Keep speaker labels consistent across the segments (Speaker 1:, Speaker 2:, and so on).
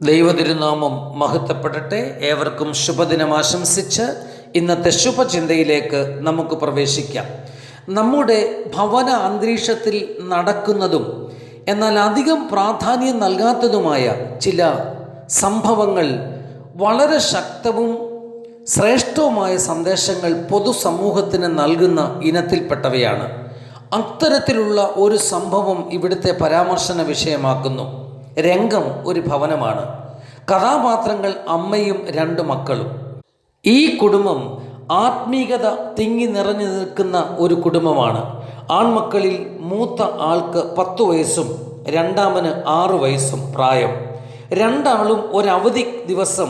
Speaker 1: ദൈവതിരുനാമം മഹത്വപ്പെടട്ടെ. ഏവർക്കും ശുഭദിനം ആശംസിച്ച് ഇന്നത്തെ ശുഭചിന്തയിലേക്ക് നമുക്ക് പ്രവേശിക്കാം. നമ്മുടെ ഭവന അന്തരീക്ഷത്തിൽ നടക്കുന്നതും എന്നാൽ അധികം പ്രാധാന്യം നൽകാത്തതുമായ ചില സംഭവങ്ങൾ വളരെ ശക്തവും ശ്രേഷ്ഠവുമായ സന്ദേശങ്ങൾ പൊതുസമൂഹത്തിന് നൽകുന്ന ഇനത്തിൽപ്പെട്ടവയാണ്. അത്തരത്തിലുള്ള ഒരു സംഭവം ഇവിടുത്തെ പരാമർശന വിഷയമാക്കുന്നു. രംഗം ഒരു ഭവനമാണ്. കഥാപാത്രങ്ങൾ അമ്മയും രണ്ട് മക്കളും. ഈ കുടുംബം ആത്മീകത തിങ്ങി നിറഞ്ഞു നിൽക്കുന്ന ഒരു കുടുംബമാണ്. ആൺമക്കളിൽ മൂത്ത ആൾക്ക് പത്തു വയസ്സും രണ്ടാമന് ആറു വയസ്സും പ്രായം. രണ്ടാളും ഒരവധി ദിവസം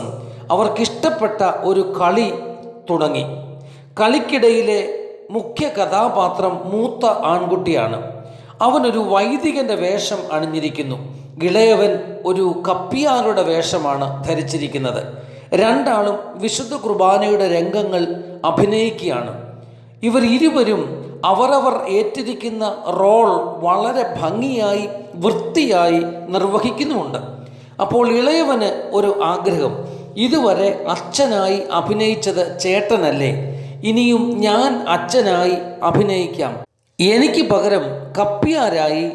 Speaker 1: അവർക്കിഷ്ടപ്പെട്ട ഒരു കളി തുടങ്ങി. കളിക്കിടയിലെ മുഖ്യ കഥാപാത്രം മൂത്ത ആൺകുട്ടിയാണ്. അവനൊരു വൈദികന്റെ വേഷം അണിഞ്ഞിരിക്കുന്നു. ഇളയവൻ ഒരു കപ്പിയാരുടെ വേഷമാണ് ധരിച്ചിരിക്കുന്നത്. രണ്ടാളും വിശുദ്ധ കുർബാനയുടെ രംഗങ്ങൾ അഭിനയിക്കുകയാണ്. ഇവർ ഇരുവരും അവരവർ ഏറ്റിരിക്കുന്ന റോൾ വളരെ ഭംഗിയായി വൃത്തിയായി നിർവഹിക്കുന്നുമുണ്ട്. അപ്പോൾ ഇളയവന് ഒരു ആഗ്രഹം ഇതുവരെ അച്ഛനായി അഭിനയിച്ചത് ചേട്ടനല്ലേ ഇനിയും ഞാൻ അച്ഛനായി അഭിനയിക്കാം. എനിക്ക് പകരം കപ്പിയാരായി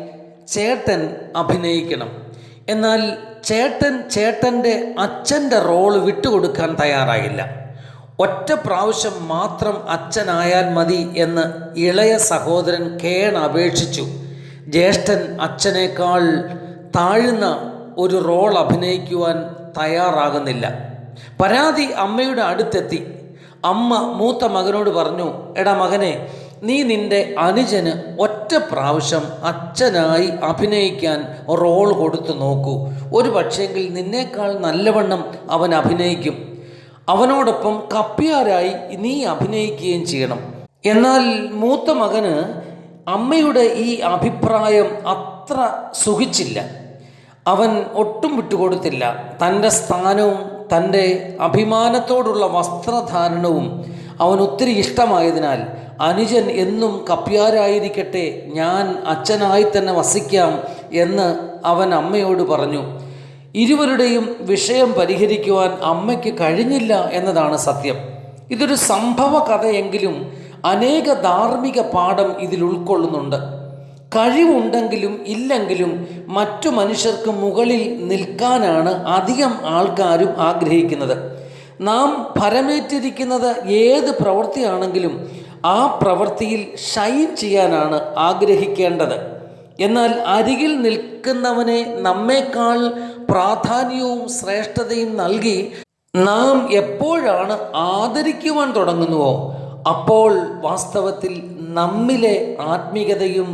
Speaker 1: ചേട്ടൻ അഭിനയിക്കണം. എന്നാൽ ചേട്ടൻ ചേട്ടന്റെ അച്ഛന്റെ റോൾ വിട്ടുകൊടുക്കാൻ തയ്യാറായില്ല. ഒറ്റ പ്രാവശ്യം മാത്രം അച്ഛനായാൽ മതി എന്ന് ഇളയ സഹോദരൻ കേൺ അപേക്ഷിച്ചു. ജ്യേഷ്ഠൻ അച്ഛനേക്കാൾ താഴ്ന്ന ഒരു റോൾ അഭിനയിക്കുവാൻ തയ്യാറാകുന്നില്ല. പരാതി അമ്മയുടെ അടുത്തെത്തി. അമ്മ മൂത്ത മകനോട് പറഞ്ഞു എടാ മകനെ നീ നിന്റെ അനുജന് ഒറ്റ പ്രാവശ്യം അച്ഛനായി അഭിനയിക്കാൻ റോൾ കൊടുത്തു നോക്കൂ. ഒരു പക്ഷേങ്കിൽ നിന്നേക്കാൾ നല്ലവണ്ണം അവൻ അഭിനയിക്കും. അവനോടൊപ്പം കപ്പ്യാരായി നീ അഭിനയിക്കുകയും ചെയ്യണം. എന്നാൽ മൂത്ത മകന് അമ്മയുടെ ഈ അഭിപ്രായം അത്ര സുഖിച്ചില്ല. അവൻ ഒട്ടും വിട്ടുകൊടുത്തില്ല. തന്റെ സ്ഥാനവും തന്റെ അഭിമാനത്തോടുള്ള വസ്ത്രധാരണവും അവൻ ഒത്തിരി ഇഷ്ടമായതിനാൽ അനുജൻ എന്നും കപ്പ്യാരായിരിക്കട്ടെ ഞാൻ അച്ഛനായി തന്നെ വസിക്കാം എന്ന് അവൻ അമ്മയോട് പറഞ്ഞു. ഇരുവരുടെയും വിഷയം പരിഹരിക്കുവാൻ അമ്മയ്ക്ക് കഴിഞ്ഞില്ല എന്നതാണ് സത്യം. ഇതൊരു സംഭവ കഥയെങ്കിലും അനേക ധാർമ്മിക പാഠം ഇതിൽ ഉൾക്കൊള്ളുന്നുണ്ട്. കഴിവുണ്ടെങ്കിലും ഇല്ലെങ്കിലും മറ്റു മനുഷ്യർക്ക് മുകളിൽ നിൽക്കാനാണ് അധികം ആൾക്കാരും ആഗ്രഹിക്കുന്നത്. നാം ഫലമേറ്റിരിക്കുന്നത് ഏത് പ്രവൃത്തിയാണെങ്കിലും ആ പ്രവൃത്തിയിൽ ഷൈൻ ചെയ്യാനാണ് ആഗ്രഹിക്കേണ്ടത്. എന്നാൽ അരികിൽ നിൽക്കുന്നവനെ നമ്മേക്കാൾ പ്രാധാന്യവും ശ്രേഷ്ഠതയും നൽകി നാം എപ്പോഴാണ് ആദരിക്കുവാൻ തുടങ്ങുന്നുവോ അപ്പോൾ വാസ്തവത്തിൽ നമ്മിലെ ആത്മീകതയും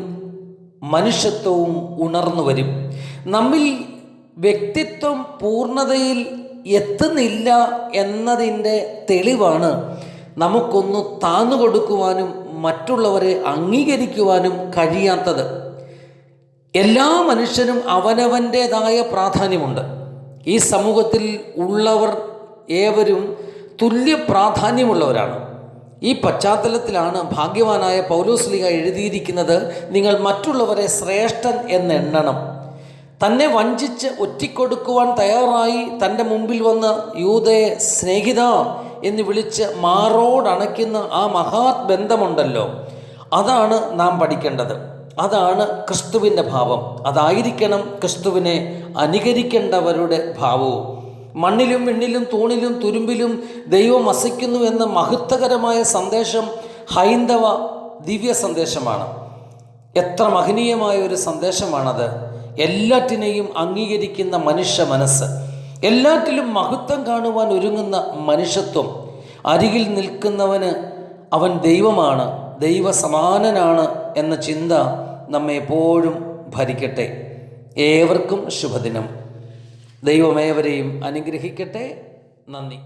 Speaker 1: മനുഷ്യത്വവും ഉണർന്നു വരും. നമ്മിൽ വ്യക്തിത്വം പൂർണതയിൽ എത്തുന്നില്ല എന്നതിന്റെ തെളിവാണ് നമുക്കൊന്ന് താന്നു കൊടുക്കുവാനും മറ്റുള്ളവരെ അംഗീകരിക്കുവാനും കഴിയാത്തത്. എല്ലാ മനുഷ്യനും അവനവന്റേതായ പ്രാധാന്യമുണ്ട്. ഈ സമൂഹത്തിൽ ഉള്ളവർ ഏവരും തുല്യ പ്രാധാന്യമുള്ളവരാണ്. ഈ പശ്ചാത്തലത്തിലാണ് ഭാഗ്യവാനായ പൗലോസ്ലിക എഴുതിയിരിക്കുന്നത് നിങ്ങൾ മറ്റുള്ളവരെ ശ്രേഷ്ഠൻ എന്നെണ്ണണം. തന്നെ വഞ്ചിച്ച് ഒറ്റിക്കൊടുക്കുവാൻ തയ്യാറായി തന്റെ മുമ്പിൽ വന്ന് യൂതയെ സ്നേഹിത എന്ന് വിളിച്ച് മാറോടണയ്ക്കുന്ന ആ മഹാത് ബന്ധമുണ്ടല്ലോ അതാണ് നാം പഠിക്കേണ്ടത്. അതാണ് ക്രിസ്തുവിന്റെ ഭാവം. അതായിരിക്കണം ക്രിസ്തുവിനെ അനുകരിക്കേണ്ടവരുടെ ഭാവവും. മണ്ണിലും വിണ്ണിലും തൂണിലും തുരുമ്പിലും ദൈവം വസിക്കുന്നു എന്ന മഹത്വകരമായ സന്ദേശം ഹൈന്ദവ ദിവ്യ സന്ദേശമാണ്. എത്ര മഹനീയമായ ഒരു സന്ദേശമാണത്. എല്ലാറ്റിനെയും അംഗീകരിക്കുന്ന മനുഷ്യ മനസ്സ്. എല്ലാറ്റിലും മഹത്വം കാണുവാൻ ഒരുങ്ങുന്ന മനുഷ്യത്വം. അരികിൽ നിൽക്കുന്നവന് അവൻ ദൈവമാണ് ദൈവസമാനനാണ് എന്ന ചിന്ത നമ്മെ എപ്പോഴും ഭരിക്കട്ടെ. ഏവർക്കും ശുഭദിനം. ദൈവമേവരെയും അനുഗ്രഹിക്കട്ടെ. നന്ദി.